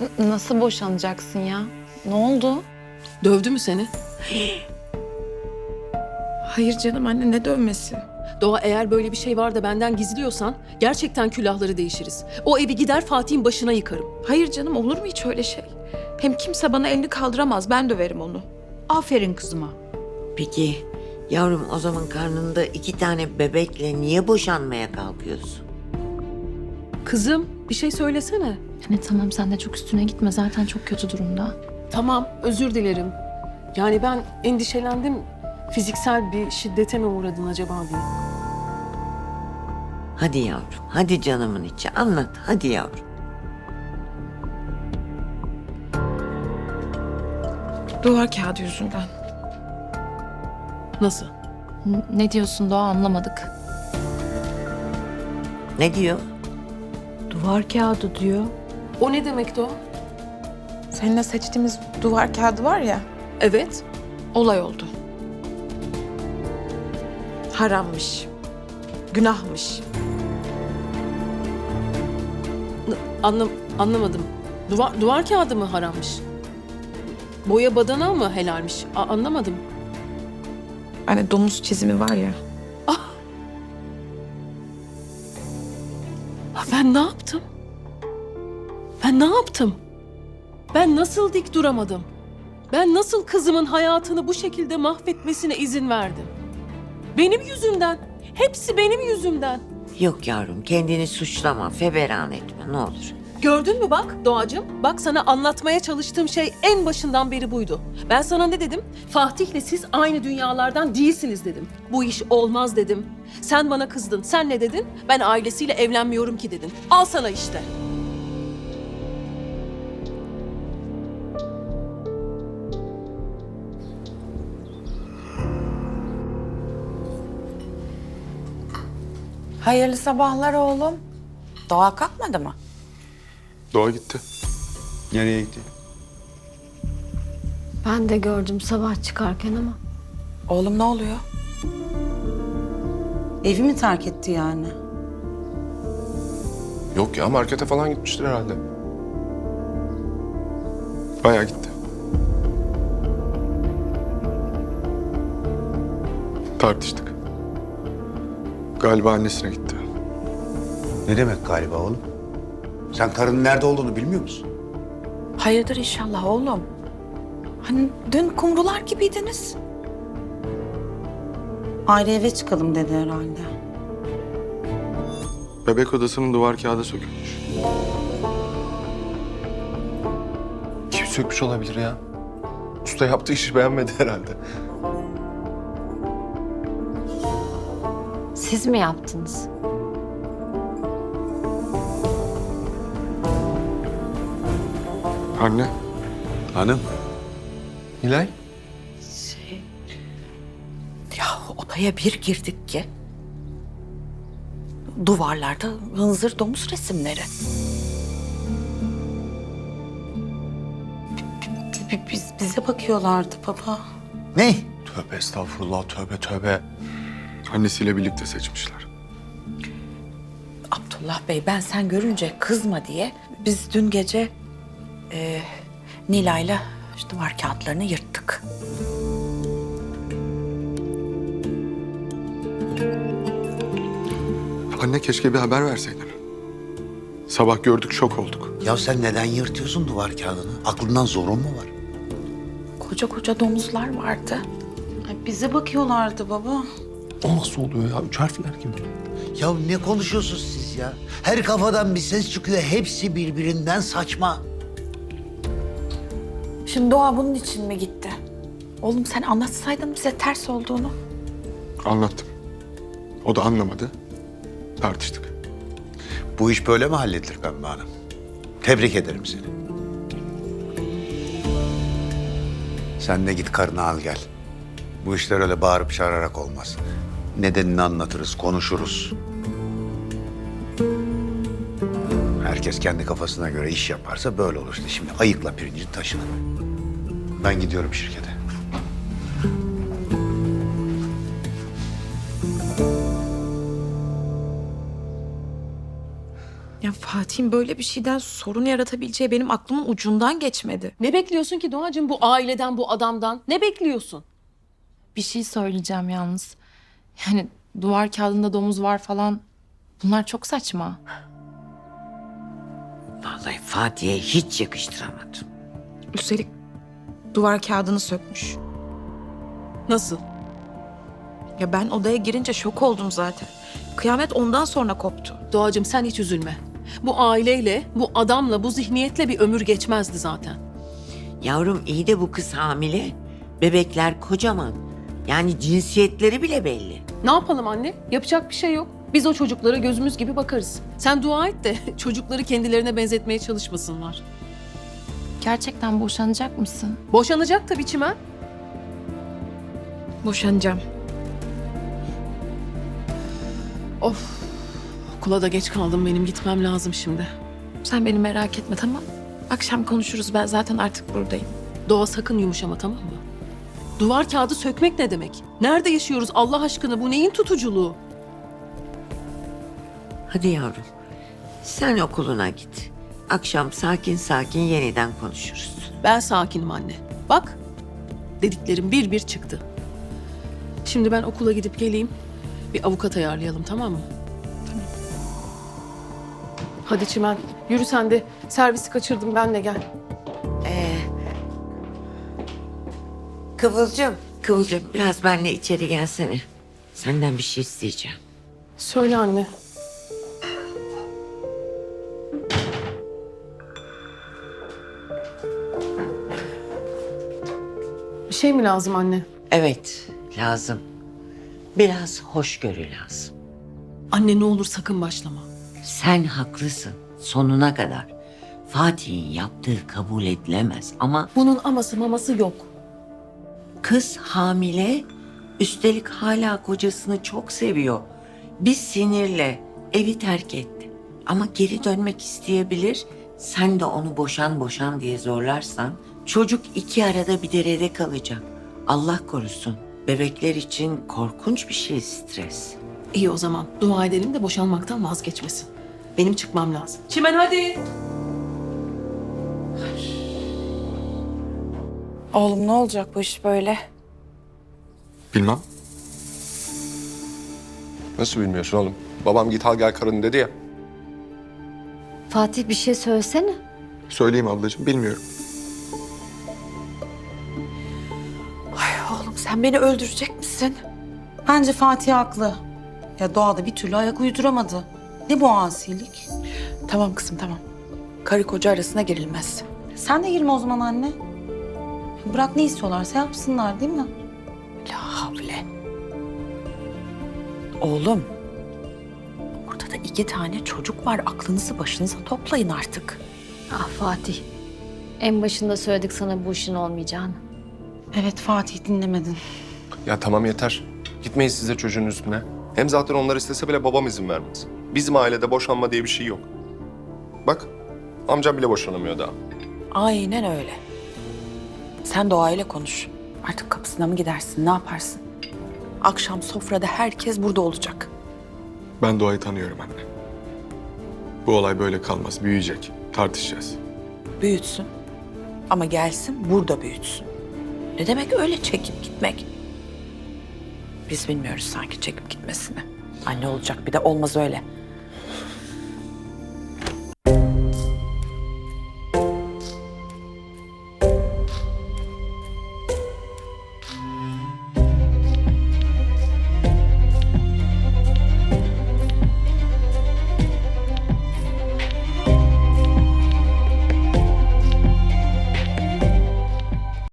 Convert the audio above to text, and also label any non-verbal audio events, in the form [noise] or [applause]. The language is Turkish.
N- Nasıl boşanacaksın ya? Ne oldu? Dövdü mü seni? Hayır canım anne ne dövmesi? Doğa eğer böyle bir şey var da benden gizliyorsan gerçekten külahları değişiriz. O evi gider Fatih'in başına yıkarım. Hayır canım olur mu hiç öyle şey? Hem kimse bana elini kaldıramaz ben döverim onu. Aferin kızıma. Peki yavrum o zaman karnında iki tane bebekle niye boşanmaya kalkıyorsun? Kızım bir şey söylesene. Anne tamam sen de çok üstüne gitme zaten çok kötü durumda. Tamam özür dilerim. Yani ben endişelendim. Fiziksel bir şiddete mi uğradın acaba diye. Hadi yavrum, hadi canımın içi anlat, hadi yavrum. Duvar kağıdı yüzünden. Nasıl? N- Ne diyorsun Doğa anlamadık. Ne diyor? Duvar kağıdı diyor. O ne demekti o? Seninle seçtiğimiz duvar kağıdı var ya Evet. olay oldu. Harammış. Günahmış. Anlam anlamadım. Duvar, duvar kağıdı mı harammış? Boya badana mı helalmiş? A- anlamadım. Hani domuz çizimi var ya. Ha, Ben ne yaptım? Ben ne yaptım? Ben nasıl dik duramadım? Ben nasıl kızımın hayatını bu şekilde mahvetmesine izin verdim? Benim yüzümden. Hepsi benim yüzümden. Yok yavrum, kendini suçlama, feveran etme ne olur. Gördün mü bak Doğacığım? Bak sana anlatmaya çalıştığım şey en başından beri buydu. Ben sana ne dedim? Fatih'le siz aynı dünyalardan değilsiniz dedim. Bu iş olmaz dedim. Sen bana kızdın. Sen ne dedin? Ben ailesiyle evlenmiyorum ki dedin. Al sana işte. Hayırlı sabahlar oğlum. Doğa kalkmadı mı? Doğa gitti. Nereye gitti? Ben de gördüm sabah çıkarken ama. Oğlum ne oluyor? Evi mi terk etti yani? Yok ya markete falan gitmiştir herhalde. Bayağı gitti. Tartıştık. Galiba annesine gitti. Ne demek galiba oğlum? Sen karının nerede olduğunu bilmiyor musun? Hayırdır inşallah oğlum. Hani dün kumrular gibiydiniz. Ayrı eve çıkalım dedi herhalde. Bebek odasının duvar kağıdı sökülmüş. Kim sökmüş olabilir ya? Usta yaptığı işi beğenmedi herhalde. Siz mi yaptınız? Anne, Hanım. Nilay. Ya odaya bir girdik ki. Duvarlarda hınzır domuz resimleri. Biz, bize bakıyorlardı baba. Ne? Tövbe estağfurullah, tövbe tövbe. Annesiyle birlikte seçmişler. Abdullah Bey ben sen görünce kızma diye biz dün gece e, Nilay'la işte duvar kağıtlarını yırttık. Anne keşke bir haber verseydin. Sabah gördük, şok olduk. Ya sen neden yırtıyorsun duvar kağıdını? Aklından zorun mu var? Koca koca domuzlar vardı. Ay, bize bakıyorlardı baba. O nasıl oluyor ya? Üç harfler gibi. Ya ne konuşuyorsunuz siz ya? Her kafadan bir ses çıkıyor. Hepsi birbirinden saçma. Şimdi Doğa bunun için mi gitti? Oğlum sen anlatsaydın bize ters olduğunu. Anlattım. O da anlamadı. Tartıştık. Bu iş böyle mi halledilir Pembe Hanım? Tebrik ederim seni. Sen de git karını al gel. Bu işler öyle bağırıp çağırarak olmaz. Nedenini anlatırız, konuşuruz. Herkes kendi kafasına göre iş yaparsa böyle olur işte. Şimdi ayıkla pirincin taşını. Ben gidiyorum şirkete. Ya Fatih Fatih'in böyle bir şeyden sorun yaratabileceği benim aklımın ucundan geçmedi. Ne bekliyorsun ki Doğacığım bu aileden, bu adamdan? Ne bekliyorsun? Bir şey söyleyeceğim yalnız. Yani duvar kağıdında domuz var falan. Bunlar çok saçma. Vallahi Fatih'e hiç yakıştıramadım. Üstelik duvar kağıdını sökmüş. Nasıl? Ya ben odaya girince şok oldum zaten. Kıyamet ondan sonra koptu. Doğacığım sen hiç üzülme. Bu aileyle, bu adamla, bu zihniyetle bir ömür geçmezdi zaten. Yavrum iyi de bu kız hamile. Bebekler kocaman. Yani cinsiyetleri bile belli. Ne yapalım anne? Yapacak bir şey yok. Biz o çocuklara gözümüz gibi bakarız. Sen dua et de [laughs] çocukları kendilerine benzetmeye çalışmasınlar. Gerçekten boşanacak mısın? Boşanacak tabii Çimen. Boşanacağım. Of. Okula da geç kaldım benim gitmem lazım şimdi. Sen beni merak etme tamam Akşam konuşuruz ben zaten artık buradayım. Doğa sakın yumuşama tamam mı? Duvar kağıdı sökmek ne demek? Nerede yaşıyoruz Allah aşkına bu neyin tutuculuğu? Hadi yavrum. Sen okuluna git. Akşam sakin sakin yeniden konuşuruz. Ben sakinim anne. Bak dediklerim bir bir çıktı. Şimdi ben okula gidip geleyim. Bir avukat ayarlayalım tamam mı? Hadi Çimen yürü sen de. Servisi kaçırdım benle gel. Kıvılcım. Kıvılcım biraz benimle içeri gelsene. Senden bir şey isteyeceğim. Söyle anne. Bir şey mi lazım anne? Evet lazım. Biraz hoşgörü lazım. Anne ne olur sakın başlama. Sen haklısın sonuna kadar. Fatih'in yaptığı kabul edilemez ama Bunun aması maması yok. Kız hamile üstelik hala kocasını çok seviyor. Bir sinirle evi terk etti. Ama geri dönmek isteyebilir. Sen de onu boşan boşan diye zorlarsan çocuk iki arada bir derede kalacak. Allah korusun. Bebekler için korkunç bir şey stres. İyi o zaman dua edelim de boşanmaktan vazgeçmesin. Benim çıkmam lazım. Çimen hadi. Oğlum ne olacak bu iş böyle? Bilmem. Nasıl bilmiyorsun oğlum? Babam git al gel karın dedi ya. Fatih bir şey söylesene. Söyleyeyim ablacığım bilmiyorum. Oğlum sen beni öldürecek misin? Bence Fatih haklı. Ya doğada bir türlü ayak uyduramadı. Ne bu asilik? Tamam kızım tamam. Karı koca arasına girilmez. Sen de girme o zaman anne. Bırak ne istiyorlarsa yapsınlar değil mi? La havle. Oğlum. Ortada iki tane çocuk var. Aklınızı başınıza toplayın artık. Ah Fatih. En başında söyledik sana bu işin olmayacağını. Evet Fatih dinlemedin. Ya tamam yeter. Gitmeyin siz de çocuğun üstüne. Hem zaten onlar istese bile babam izin vermez. Bizim ailede boşanma diye bir şey yok. Bak amcam bile boşanamıyor daha. Aynen öyle. Sen doğayla konuş. Artık kapısına mı gidersin, ne yaparsın? Akşam sofrada herkes burada olacak. Ben Doğa'yı tanıyorum anne. Bu olay böyle kalmaz. Büyüyecek. Tartışacağız. Büyütsün. Ama gelsin burada büyütsün. Ne demek öyle çekip gitmek? Biz bilmiyoruz sanki çekip gitmesini. Anne olacak bir de olmaz öyle.